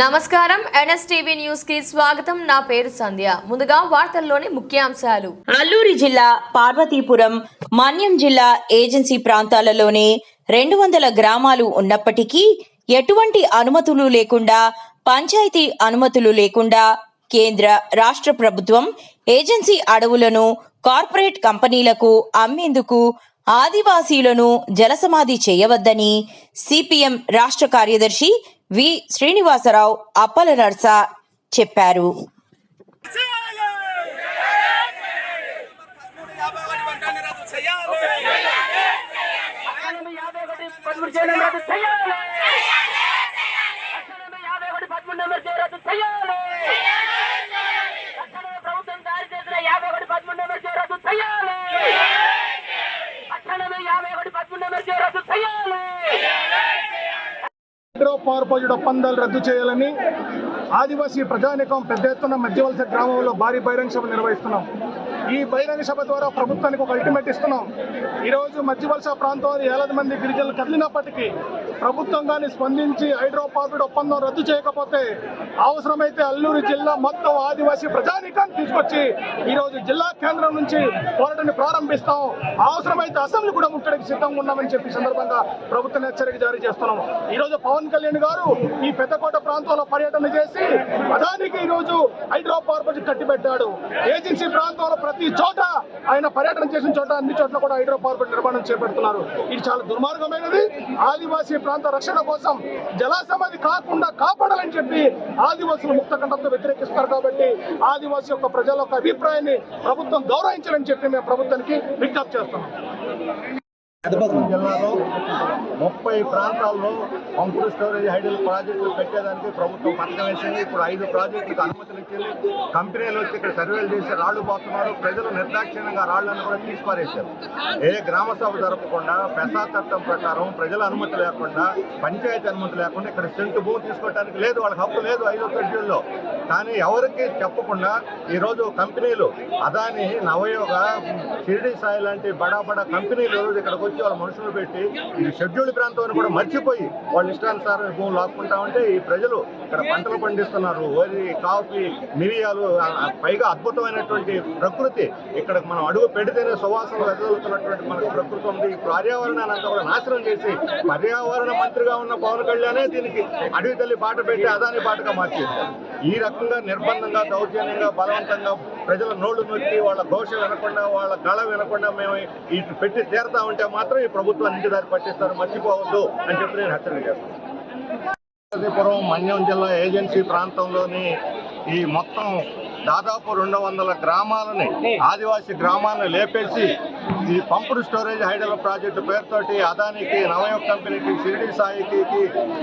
నమస్కారం. ఎన్ఎస్టీవీ న్యూస్కి స్వాగతం. నా పేరు సంధ్య. ముందుగా వార్తల్లోని ముఖ్యాంశాలు. అల్లూరి జిల్లా పార్వతీపురం మన్యం జిల్లా ఏజెన్సీ ప్రాంతాలలోనే రెండు వందల గ్రామాలు ఉన్నప్పటికీ ఎటువంటి అనుమతులు లేకుండా పంచాయతీ అనుమతులు లేకుండా కేంద్ర రాష్ట్ర ప్రభుత్వం ఏజెన్సీ అడవులను కార్పొరేట్ కంపెనీలకు అమ్మేందుకు ఆదివాసీలను జలసమాధి చేయవద్దని సిపిఎం రాష్ట్ర కార్యదర్శి వి శ్రీనివాసరావు అప్పల నర్స చెప్పారు చేయాలి పవర్ ప్రాజెక్ట్ ఒప్పందాలు రద్దు చేయాలని ఆదివాసీ ప్రజానికం పెద్ద ఎత్తున మధ్యవలస గ్రామంలో భారీ బహిరంగ సభ నిర్వహిస్తున్నాం. ఈ బహిరంగ సభ ద్వారా ప్రభుత్వానికి ఒక అల్టిమేట్ ఇస్తున్నాం. ఈరోజు మధ్యవలస ప్రాంతంలో ఏలాది మంది గిరిజనులు కదిలినప్పటికీ ప్రభుత్వం కానీ స్పందించి హైడ్రో ఒప్పందం రద్దు చేయకపోతే అవసరమైతే అల్లూరు జిల్లా మొత్తం ఆదివాసీ ప్రజానికాన్ని తీసుకొచ్చి ఈరోజు జిల్లా కేంద్రం నుంచి పోరాటాన్ని ప్రారంభిస్తాం. అవసరమైతే అసెంబ్లీ కూడా ముట్టడికి సిద్ధంగా ఉన్నామని చెప్పి సందర్భంగా ప్రభుత్వం హెచ్చరిక జారీ చేస్తున్నాం. ఈరోజు పవన్ కళ్యాణ్ గారు ఈ పెద్దకోట ప్రాంతంలో పర్యటన చేసి ప్రధానికి ఈ రోజు హైడ్రో కట్టిపెట్టాడు. ఏజెన్సీ ప్రాంతంలో ప్రతి చోట ఆయన పర్యటన చేసిన చోట అన్ని చోట్ల కూడా హైడ్రో నిర్మాణం చేపడుతున్నారు. ఇది చాలా దుర్మార్గమైనది. ఆదివాసీ ప్రాంత రక్షణ కోసం జలాసమాధి కాకుండా కాపాడాలని చెప్పి ఆదివాసులు ముక్త కంఠంతో వ్యతిరేకిస్తారు కాబట్టి ఆదివాసీ యొక్క ప్రజల యొక్క అభిప్రాయాన్ని ప్రభుత్వం గౌరవించాలని చెప్పి మేము ప్రభుత్వానికి విజ్ఞప్తి చేస్తున్నాం. జిల్లాలో ముప్పై ప్రాంతాల్లో పంపుడు స్టోరేజ్ హైడల్ ప్రాజెక్టులు పెట్టేదానికి ప్రభుత్వం పథకం వేసింది. ఇప్పుడు ఐదు ప్రాజెక్టులకు అనుమతులు ఇచ్చింది. కంపెనీలు వచ్చి ఇక్కడ సర్వేలు చేసి రాళ్ళు పోతున్నారు. ప్రజలు నిర్దాక్షిణ్యంగా రాళ్ళను కూడా తీసిపారేశారు. ఏ గ్రామ సభ జరపకుండా పెసా చట్టం ప్రకారం ప్రజల అనుమతి లేకుండా పంచాయతీ అనుమతి లేకుండా ఇక్కడ సెంటు భూమి తీసుకోవడానికి లేదు. వాళ్ళకి హక్కు లేదు ఐదో షెడ్యూల్లో కానీ ఎవరికి చెప్పకుండా ఈరోజు కంపెనీలు అదాని నవయోగ షిరిడి సాయి లాంటి బడా బడా కంపెనీలు ఇక్కడికి వచ్చి వాళ్ళ మనుషులు పెట్టి ఇది షెడ్యూల్డ్ ప్రాంతం కూడా మర్చిపోయి వాళ్ళు ఇష్టానుసారం భూములు లాక్కుంటా ఉంటే ఈ ప్రజలు ఇక్కడ పంటలు పండిస్తున్నారు. వరి కాఫీ మిరియాలు పైగా అద్భుతమైనటువంటి ప్రకృతి. ఇక్కడ మనం అడుగు పెడితేనే సువాసన వెదజల్లుతున్నటువంటి మనకు ప్రకృతి ఉంది. ఈ పర్యావరణాన్ని అంతా కూడా నాశనం చేసి పర్యావరణ మంత్రిగా ఉన్న పవన్ కళ్యాణే దీనికి అడవి తల్లి బాట పెట్టి అదాని బాటగా మార్చింది ఈ రకం రకంగా నిర్బంధంగా దౌర్జన్యంగా బలవంతంగా ప్రజల నోళ్ళు నొక్కి వాళ్ళ ఘోష వినకుండా వాళ్ళ గళ వినకుండా మేము ఇటు పెట్టి తీరుతా ఉంటే మాత్రం ఈ ప్రభుత్వం ఇంటి దారి పట్టిస్తారు. మర్చిపోవద్దు అని చెప్పి నేను హెచ్చరిక చేస్తాను మన్యం జిల్లా ఏజెన్సీ ప్రాంతంలోని ఈ మొత్తం దాదాపు రెండు వందల గ్రామాలని ఆదివాసీ గ్రామాలను లేపేసి ఈ పంపుడు స్టోరేజ్ హైడల్ ప్రాజెక్టు పేరుతోటి అదానికి నవయోగ కంపెనీకి షిరిడి సాయికి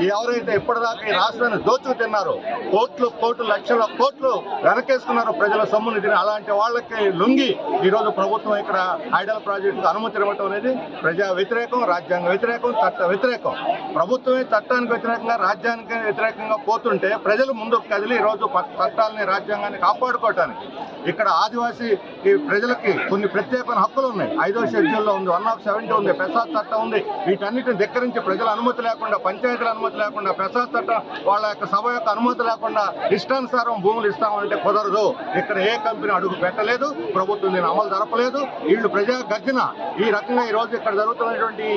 ఎవరైతే ఇప్పటిదాకా ఈ రాష్ట్రాన్ని దోచుకు తిన్నారో కోట్లు కోట్లు లక్షల కోట్లు వెనకేసుకున్నారో ప్రజల సొమ్ముని తిని అలాంటి వాళ్ళకి లొంగి ఈరోజు ప్రభుత్వం ఇక్కడ హైడల్ ప్రాజెక్టుకు అనుమతి ఇవ్వటం అనేది ప్రజా వ్యతిరేకం రాజ్యాంగ వ్యతిరేకం చట్ట వ్యతిరేకం. ప్రభుత్వమే చట్టానికి వ్యతిరేకంగా రాజ్యానికి వ్యతిరేకంగా పోతుంటే ప్రజలు ముందుకు కదిలి ఈరోజు చట్టాలని రాజ్యాంగాన్ని కాపాడుకోవటానికి ఇక్కడ ఆదివాసీ ఈ ప్రజలకి కొన్ని ప్రత్యేకమైన హక్కులు ఉన్నాయి. ఐదో షెడ్యూల్లో ఉంది వన్ ఆఫ్ సెవెంటీ ఉంది ప్రసాద్ చట్టం ఉంది. వీటన్నిటిని ధిక్కరించి ప్రజల అనుమతి లేకుండా పంచాయతీల అనుమతి లేకుండా ప్రసాద్ చట్టం వాళ్ళ యొక్క సభ యొక్క అనుమతి లేకుండా ఇష్టానుసారం భూములు ఇస్తామంటే కుదరదు. ఇక్కడ ఏ కంపెనీ అడుగు పెట్టలేదు ప్రభుత్వం దీన్ని అమలు జరపలేదు. వీళ్ళు ప్రజా గర్జన. ఈ రకంగా ఈ రోజు ఇక్కడ జరుగుతున్నటువంటి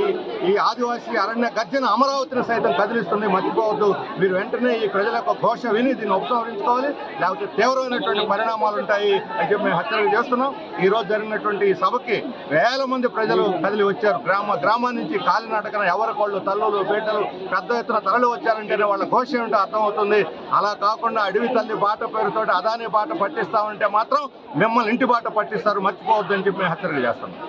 ఈ ఆదివాసీ అరణ్య గర్జన అమరావతిని సైతం కదిలిస్తుంది మర్చిపోవద్దు. మీరు వెంటనే ఈ ప్రజల యొక్క ఘోష విని దీన్ని ఉపసంహరించుకోవాలి. లేకపోతే తీవ్రమైనటువంటి పరిణామాలు ఉంటాయి. అని చెప్పి మేము హెచ్చరిక చేస్తున్నాం. ఈ రోజు జరిగినటువంటి ఈ సభకి వేల మంది ప్రజలు కదిలి వచ్చారు. గ్రామ గ్రామం నుంచి కాలినాటకన ఎవరికోళ్ళు తల్లులు బిడ్డలు పెద్ద ఎత్తున తరలి వచ్చారంటేనే వాళ్ళ ఘోష ఏమిటో అర్థమవుతుంది. అలా కాకుండా అడవి తల్లి బాట పేరుతో అదాని బాట పట్టిస్తామంటే మాత్రం మిమ్మల్ని ఇంటి బాట పట్టిస్తారు. మర్చిపోవద్దని చెప్పి మేము హెచ్చరిక చేస్తున్నాం.